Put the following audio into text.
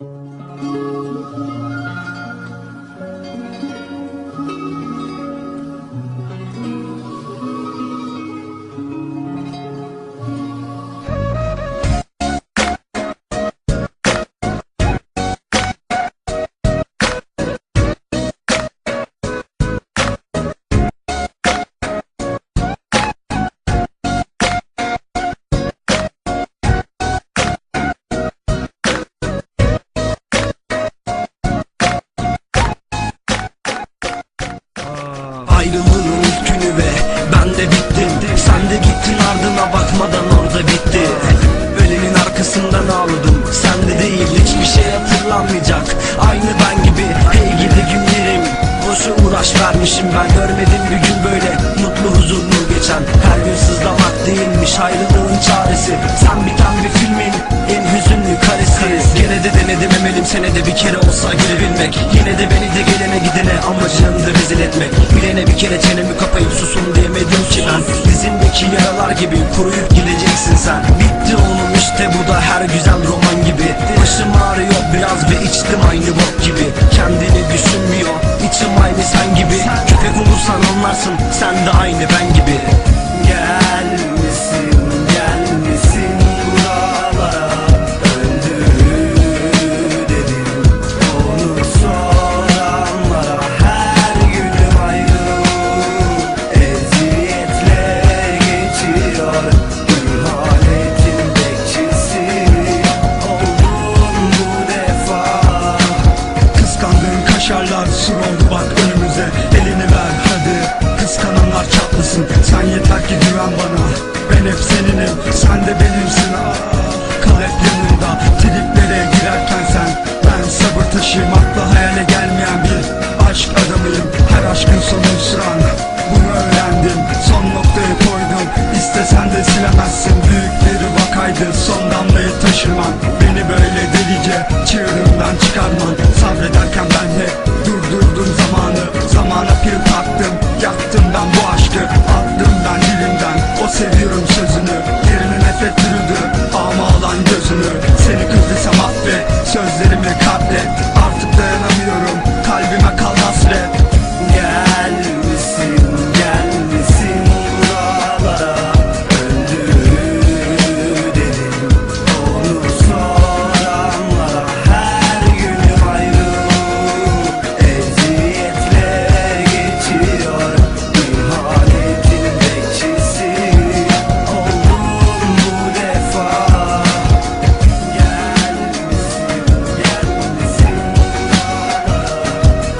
Ayrılığın hatırlanmayacak Aynı ben gibi hey gidi günlerim. Boşa uğraş vermişim ben Görmedim bir gün böyle. Mutlu huzurlu geçen Her gün sızlamak değilmiş ayrılığın çaresi. Sen biten bir filmin en hüzünlü karesi Gene de denedim emelim senede bir kere olsa girebilmek. Yine de beni de gelene gidene amacını da rezil etmek. Bilene bir kere çenemi kapayıp susun diyemedim ki ben. Dizindeki yaralar gibi kuruyup gideceksin sen. Bitti oğlum işte bu da her güzel roman biraz ve içtim aynı bok gibi. Kendini düşünmüyor içim aynı sen gibi. Köpek olursan anlarsın sen de aynı ben gibi. Gelmesin Son damlayı taşırman. Beni böyle delice Çığırından çıkarman. Sabrederken ben hep durdurdum zamanı. Zamana pil taktım Yaktım ben bu aşkı. Attım ben dilimden O seviyorum